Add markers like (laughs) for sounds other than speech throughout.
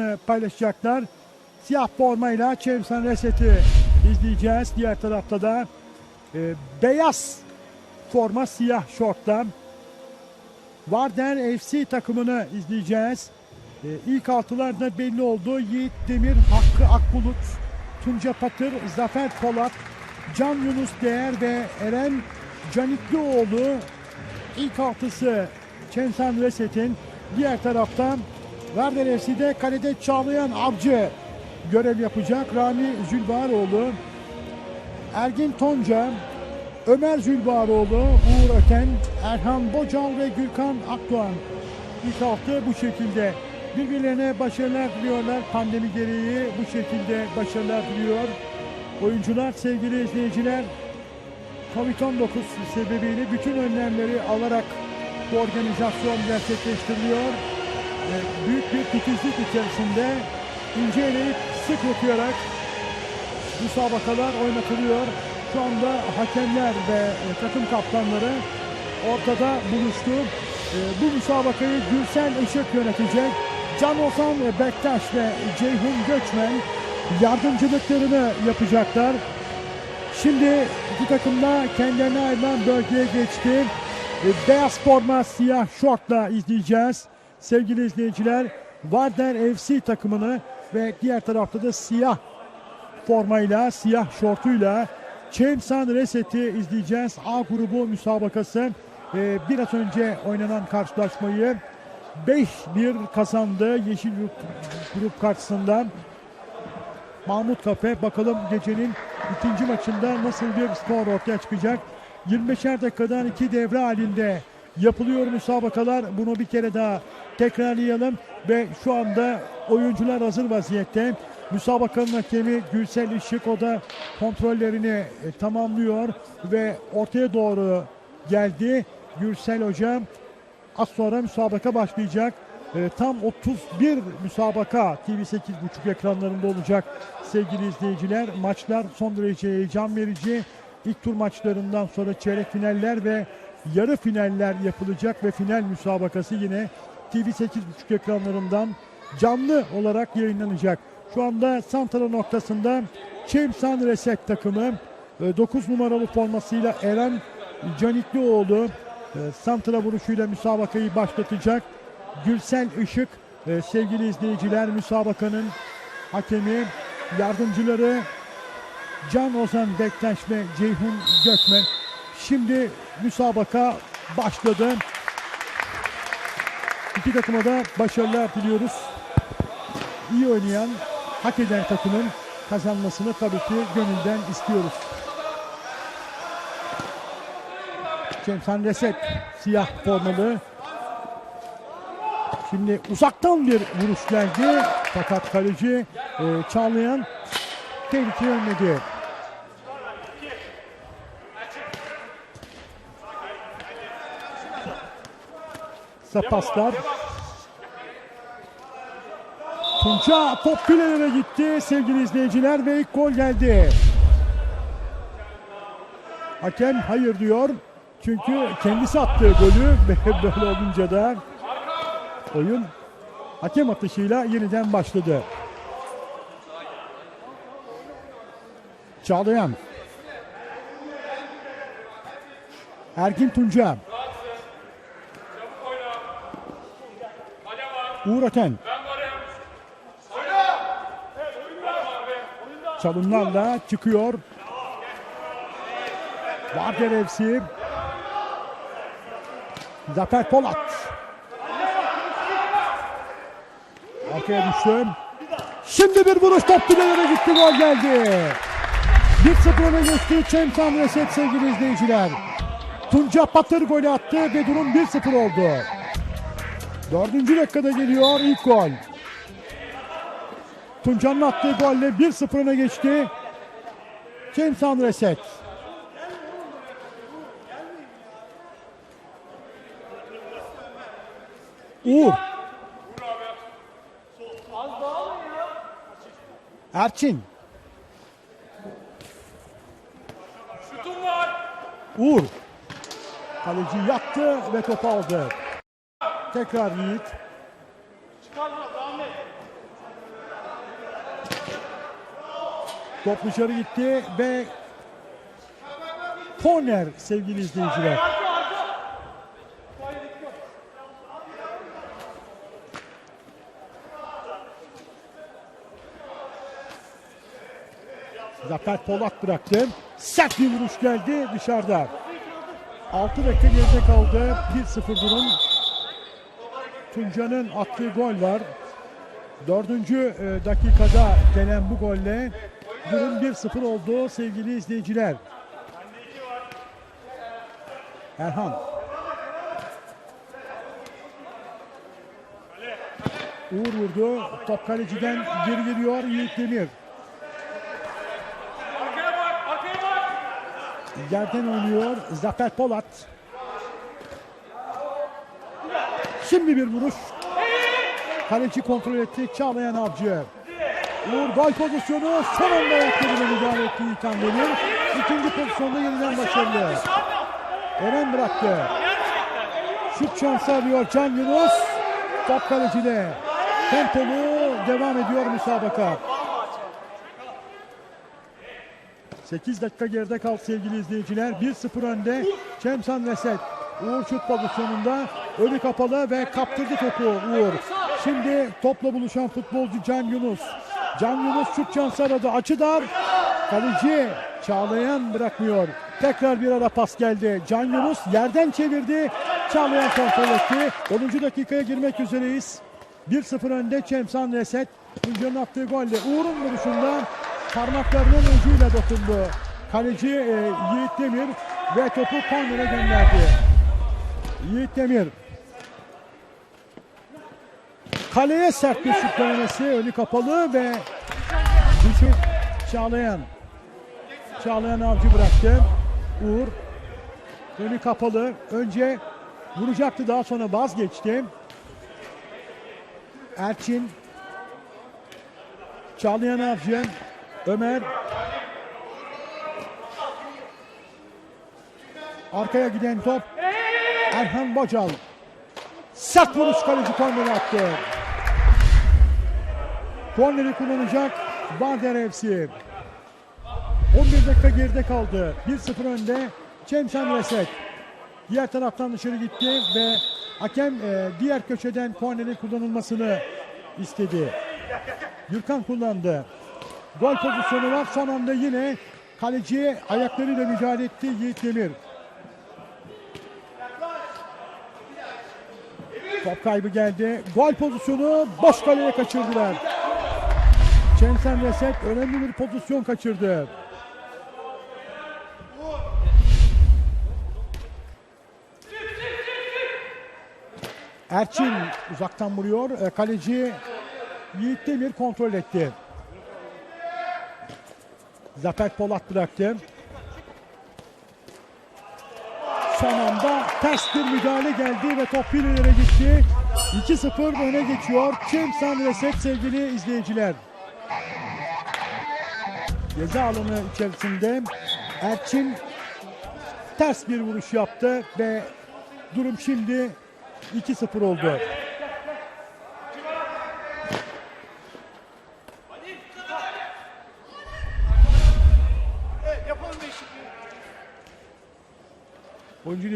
e, paylaşacaklar. Siyah formayla Chemsan Reset'i izleyeceğiz. Diğer tarafta da e, beyaz forma siyah şortla Varden FC takımını izleyeceğiz. E, ilk altılarda belli oldu. Yiğit Demir, Hakkı Akbulut, Tunca Patır, Zafer Polat, Can Yunus Değer ve Eren Caniklioğlu ilk altısı Çensan Reset'in. Diğer taraftan Varden FC'de kalede Çağlayan Avcı görev yapacak. Rami Zülbaroğlu, Ergin Tonca, Ömer Zülbaroğlu, Uğur Öten, Erhan Bocal ve Gürkan Akdoğan. İlk hafta bu şekilde birbirlerine başarılar diliyorlar. Pandemi gereği bu şekilde başarılar diliyor. Oyuncular sevgili izleyiciler Covid-19 sebebiyle bütün önlemleri alarak bu organizasyon gerçekleştiriliyor. Ee, Büyük bir titizlik içerisinde ince eleyip sık okuyarak müsabakalar oynatılıyor. Şu anda hakemler ve takım kaptanları ortada buluştu. E, bu müsabakayı Gülsen Işık yönetecek. Can Ozan Bektaş ve Ceyhun Göçmen yardımcılıklarını yapacaklar. Şimdi iki takım da kendilerine ayrılan bölgeye geçti. E, Beyaz forma siyah şortla izleyeceğiz. Sevgili izleyiciler Varder FC takımını ve diğer tarafta da siyah formayla, siyah şortuyla Chemsan Reset'i izleyeceğiz. A grubu müsabakası Ee, biraz önce oynanan karşılaşmayı 5-1 kazandı Yeşil Grup, grup karşısında. Mahmut Kafe bakalım gecenin ikinci maçında nasıl bir skor ortaya çıkacak. 25'er dakikadan iki devre halinde yapılıyor müsabakalar. Bunu bir kere daha tekrarlayalım ve şu anda oyuncular hazır vaziyette. Müsabakanın hakemi Gülsel Işık o da kontrollerini e, tamamlıyor ve ortaya doğru geldi. Gürsel Hoca az sonra müsabaka başlayacak. E, tam 31 müsabaka TV8.5 ekranlarında olacak sevgili izleyiciler. Maçlar son derece heyecan verici. İlk tur maçlarından sonra çeyrek finaller ve yarı finaller yapılacak ve final müsabakası yine TV8.5 ekranlarından canlı olarak yayınlanacak. Şu anda Santara noktasında Çemsan Reset takımı 9 numaralı formasıyla Eren Caniklioğlu e, Santra vuruşuyla müsabakayı başlatacak. Gülsel Işık e, sevgili izleyiciler müsabakanın hakemi yardımcıları Can Ozan Bektaş ve Ceyhun Gökmen. Şimdi müsabaka başladı. İki takıma da başarılar diliyoruz. İyi oynayan, hak eden takımın kazanmasını tabii ki gönülden istiyoruz. Cemsan Reset siyah formalı. Şimdi uzaktan bir vuruş geldi. Fakat kaleci e, Çağlayan tehlike önledi. Sapaslar. Tunca top filelere gitti sevgili izleyiciler ve ilk gol geldi. Hakem hayır diyor. Çünkü kendisi attığı golü (laughs) ve böyle olunca da oyun hakem atışıyla yeniden başladı. Çağlayan. Ergin Tunca. Uğur Öten. Çalımlarla çıkıyor. Varder FC. Zafer Polat. Arkaya düştü. Şimdi bir vuruş top filelere gitti gol geldi. 1-0 öne geçti Çemsan Reset sevgili izleyiciler. Tunca Patır golü attı ve durum 1-0 oldu. Dördüncü dakikada geliyor ilk gol. Tunca'nın attığı golle 1-0 öne geçti. Çemsan Reset. Uğur. Erçin. Uğur. Kaleci yattı ve topu aldı. Tekrar Yiğit. Top dışarı gitti ve korner sevgili izleyiciler. Zafer Polat bıraktı. Sert bir vuruş geldi dışarıda. 6 dakika geride kaldı. 1-0 durum. Tunca'nın attığı gol var. Dördüncü e, dakikada gelen bu golle durum 1-0 oldu sevgili izleyiciler. Erhan. Uğur vurdu. Top kaleciden geri geliyor Yiğit Demir. Yerden oynuyor Zafer Polat. Şimdi bir vuruş. Kaleci kontrol etti Çağlayan Avcı. Uğur gol pozisyonu son anda ayaklarıyla müdahale etti İlkan Demir. İkinci pozisyonda yeniden başarılı. Eren bıraktı. Şut şansı arıyor Can Yunus. Top kalecide. Tempolu devam ediyor müsabaka. 8 dakika geride kaldı sevgili izleyiciler. 1-0 önde. Çemsan Reset. Uğur şut pozisyonunda. Önü kapalı ve kaptırdı topu Uğur. Şimdi topla buluşan futbolcu Can Yunus. Can Yunus şut şansı aradı. Açı dar. Kaleci Çağlayan bırakmıyor. Tekrar bir ara pas geldi. Can Yunus yerden çevirdi. Çağlayan kontrol etti. 10. dakikaya girmek üzereyiz. 1-0 önde Çemsan Reset. Tunca'nın attığı golle Uğur'un vuruşundan parmaklarının ucuyla dokundu. Kaleci e, Yiğit Demir ve topu kornere gönderdi. Yiğit Demir. Kaleye sert bir şut denemesi. Önü kapalı ve dışı Çağlayan. Çağlayan avcı bıraktı. Uğur. Önü kapalı. Önce vuracaktı daha sonra vazgeçti. Erçin. Çağlayan Avcı. Ömer. Arkaya giden top. Erhan Bocal. Sert vuruş kaleci korneri attı. Korneri kullanacak Barder FC. 11 dakika geride kaldı. 1-0 önde Çemsen Reset. Diğer taraftan dışarı gitti ve hakem e, diğer köşeden kornerin kullanılmasını istedi. Gürkan kullandı. Gol pozisyonu var. Son anda yine kaleciye ayaklarıyla mücadele etti Yiğit Demir. Top kaybı geldi. Gol pozisyonu boş kaleye kaçırdılar. Çemsen Reset önemli bir pozisyon kaçırdı. Erçin uzaktan vuruyor. E, Kaleci Yiğit Demir kontrol etti. Zafer Polat bıraktı. Son anda ters bir müdahale geldi ve top bir ileri gitti. 2-0 öne geçiyor. Çemsan Reset sevgili izleyiciler. Ceza alanı içerisinde Erçin ters bir vuruş yaptı ve durum şimdi 2-0 oldu.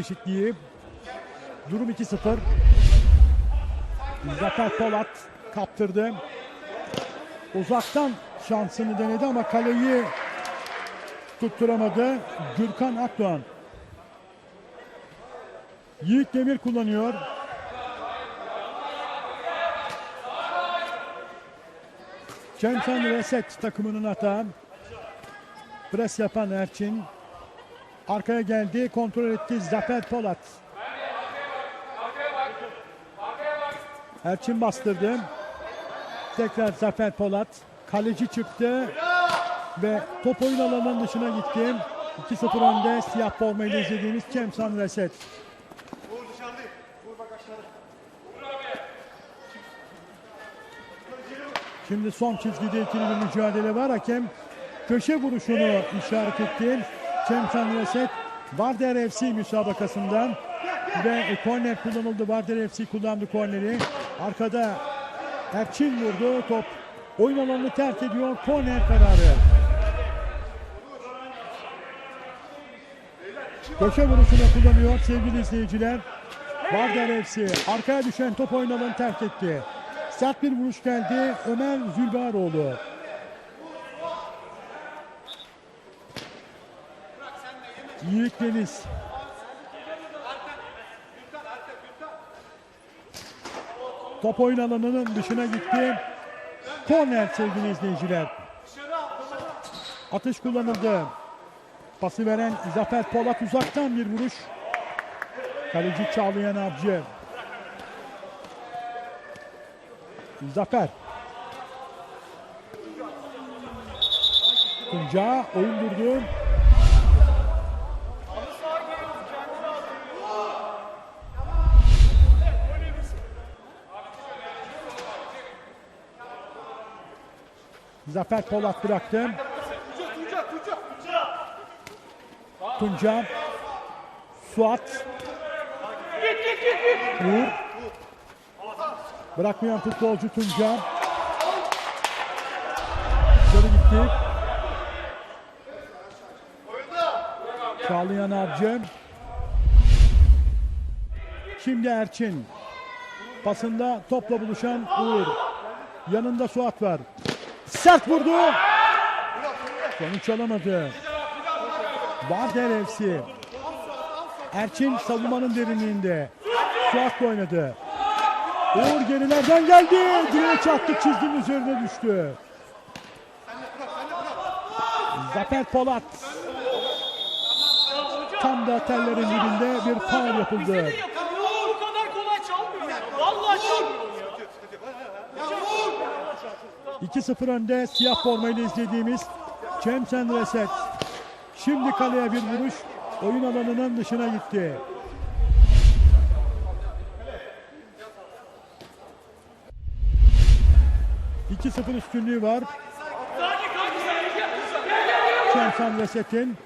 Değişikliği. Durum 2-0. Zafer Polat kaptırdı. Uzaktan şansını denedi ama kaleyi tutturamadı. Gürkan Akdoğan. Yiğit Demir kullanıyor. Çemsen Reset takımının hata. Pres yapan Erçin. Arkaya geldi, kontrol etti Zafer Polat. Erçin bastırdı. Tekrar Zafer Polat. Kaleci çıktı ve top oyun alanının dışına gitti. 2-0 önde siyah formayla izlediğimiz Kemsan Reset. Şimdi son çizgide ikili bir mücadele var. Hakem köşe vuruşunu işaret etti. Cemşan Yaset Vardar FC müsabakasından ve e, korner kullanıldı. Vardar FC kullandı korneri. Arkada Erçin vurdu. Top oyun alanını terk ediyor. Korner kararı. Köşe vuruşunu kullanıyor sevgili izleyiciler. Vardar FC arkaya düşen top oyun alanını terk etti. Sert bir vuruş geldi. Ömer Zülbaroğlu. Yiğit Deniz. Top oyun alanının dışına gitti. Korner sevgili izleyiciler. Atış kullanıldı. Pası veren Zafer Polat uzaktan bir vuruş. Kaleci Çağlayan Avcı. Zafer. Tunca oyun durdu. Zafer Polat bıraktı. Tunca. Suat. Uğur. Bırakmayan futbolcu Tunca. Dışarı gitti. Çağlayan Avcı. Şimdi Erçin. Pasında topla buluşan Uğur. Yanında Suat var. Sert vurdu. Sonuç alamadı. Varder FC. Erçin savunmanın derinliğinde. Suat oynadı. Uğur gerilerden geldi. Direğe çarptı çizginin üzerine düştü. Zafer Polat. Tam da tellerin dibinde bir faul yapıldı. 2-0 önde siyah formayla izlediğimiz Cemsen Reset. Şimdi kaleye bir vuruş oyun alanının dışına gitti. ...2-0 üstünlüğü var. Cemsen Reset'in.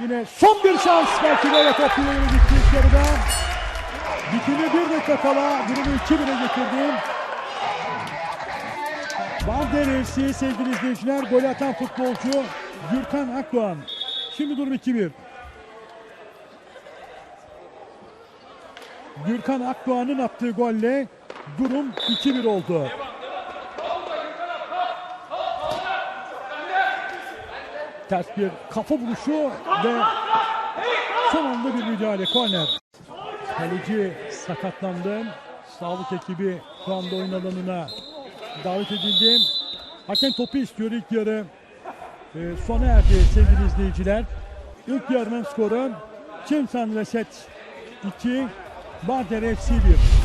Yine son bir şans. Belki böyle top yürüyü gitti yarıda. Bitimi bir dakika kala durumu 2-1'e getirdi. Varder FC sevgili izleyiciler gol atan futbolcu Gürkan Akdoğan. Şimdi durum 2-1. Gürkan Akdoğan'ın attığı golle durum 2-1 oldu. Ters bir kafa vuruşu ve son anda bir müdahale korner. Kaleci sakatlandı. Sağlık ekibi şu anda oyun alanına davet edildi. Hakem topu istiyor ilk yarı. e, sona erdi sevgili izleyiciler. İlk yarının skoru Çimsan Reset 2, Barder FC 1.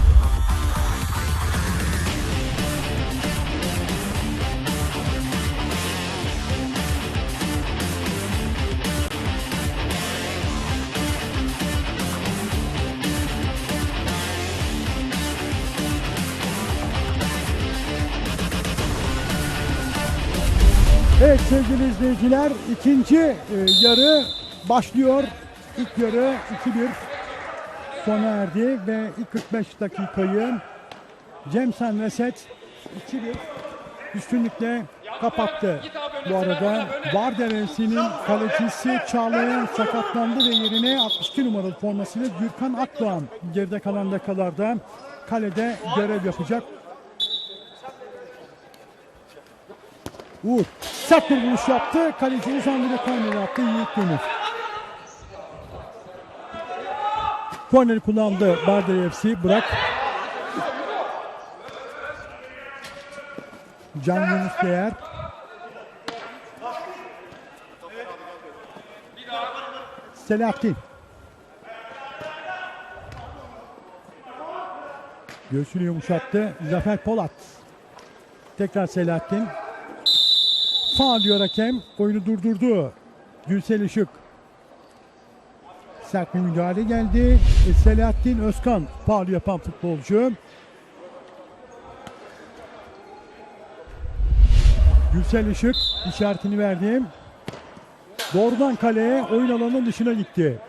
sevgili izleyiciler ikinci e, yarı başlıyor. İlk yarı 2-1 sona erdi ve ilk 45 dakikayı Cemsen Reset 2-1 üstünlükle kapattı. Bu arada Varder FC'nin kalecisi Çağlayan sakatlandı ve yerine 62 numaralı formasıyla Gürkan Akdoğan geride kalan dakikalarda kalede görev yapacak. Uğur sert bir vuruş yaptı. Kaleci uzandı ve korneri attı. Yiğit Deniz. Korneri kullandı Barder FC. Bırak. Can Yunus Değer. Selahattin. Göğsünü yumuşattı. Zafer Polat. Tekrar Selahattin. Faal diyor hakem. Oyunu durdurdu. Gülsel Işık. Sert bir müdahale geldi. E, Selahattin Özkan faal yapan futbolcu. Gülsel Işık işaretini verdi. Doğrudan kaleye oyun alanının dışına gitti.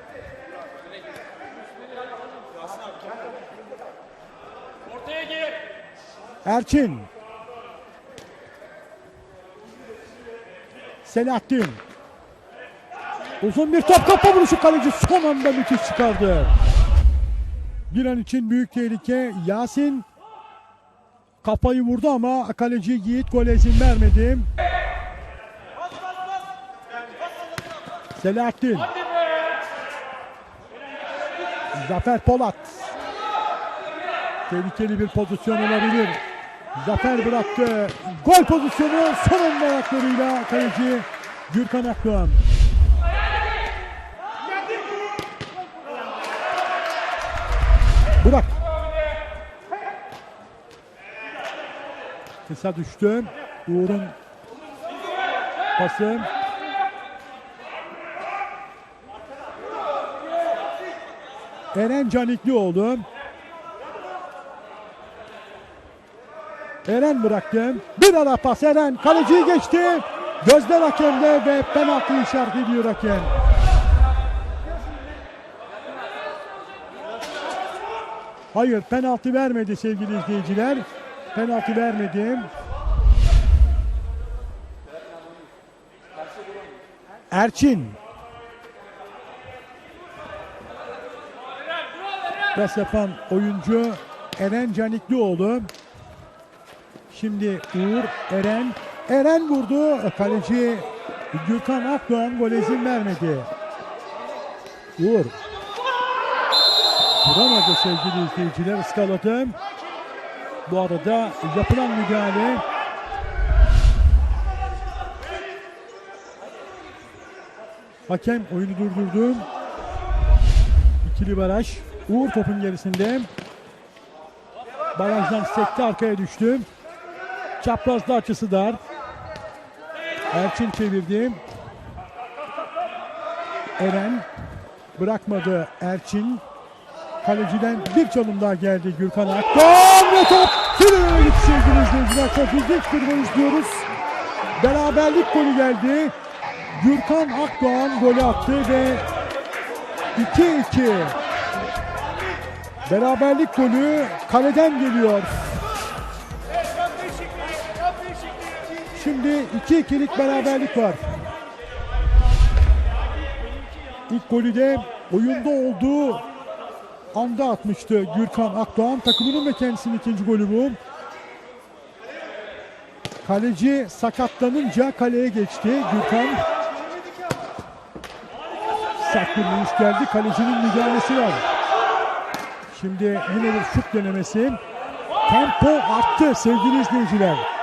Erçin. Selahattin. Uzun bir top kafa vuruşu kaleci son anda müthiş çıkardı. Bir an için büyük tehlike. Yasin kafayı vurdu ama kaleci Yiğit gole izin vermedi. Selahattin. Zafer Polat. Tehlikeli bir pozisyon olabilir. Zafer bıraktı. Gol pozisyonu son ayaklarıyla kaleci Gürkan Akdoğan. Burak. Kısa düştü. Uğur'un pası. Eren Caniklioğlu. Eren bıraktı. Bir ara pas Eren. Kaleciyi geçti. Gözler hakemde ve penaltı işaret ediyor hakem. Hayır penaltı vermedi sevgili izleyiciler. Penaltı vermedi. Erçin. Pas yapan oyuncu Eren Caniklioğlu. Şimdi Uğur Eren. Eren vurdu. Kaleci Gürkan Akdoğan gol izin vermedi. Uğur. Vuramadı sevgili izleyiciler ıskaladı. Bu arada yapılan müdahale Hakem oyunu durdurdu. İkili baraj. Uğur topun gerisinde. Barajdan sekti arkaya düştü. Çaprazda açısı dar. Erçin çevirdi. Eren bırakmadı Erçin. Kaleciden bir çalım daha geldi Gürkan Akdoğan ve top Sürüner'e gitti sevgili izleyiciler. Çok ilginç bir gol izliyoruz. Beraberlik golü geldi. Gürkan Akdoğan golü attı ve 2-2. Beraberlik golü kaleden geliyor. Şimdi 2-2'lik beraberlik var. İlk golü de oyunda olduğu anda atmıştı Gürkan Akdoğan. Takımının ve kendisinin ikinci golü bu. Kaleci sakatlanınca kaleye geçti Gürkan. Sert bir vuruş geldi. Kalecinin müdahalesi var. Şimdi yine bir şut denemesi. Tempo arttı sevgili izleyiciler.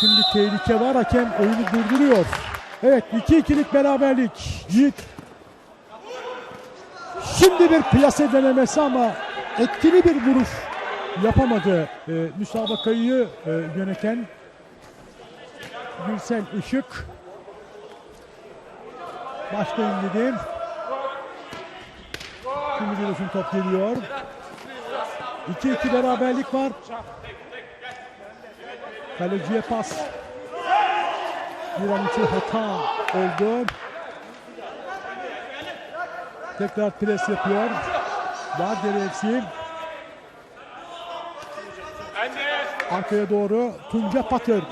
Şimdi tehlike var. Hakem oyunu durduruyor. Evet 2-2'lik beraberlik. Yiğit Şimdi bir plase denemesi ama etkili bir vuruş yapamadı. Ee, müsabakayı e, yöneten Gülsel Işık. Başlayın dedi. Şimdi bir top geliyor. 2-2 beraberlik var. Kaleciye pas. Bir an için hata oldu. Tekrar pres yapıyor. Vardere FC. Arkaya doğru Tunca Patır.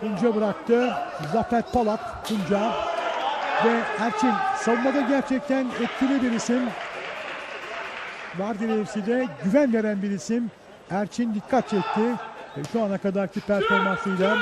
Tunca bıraktı. Zafer Polat Tunca. Ve Erçin savunmada gerçekten etkili bir isim. Vardere FC'de güven veren bir isim. Erçin dikkat çekti. Şu ana kadarki performansıyla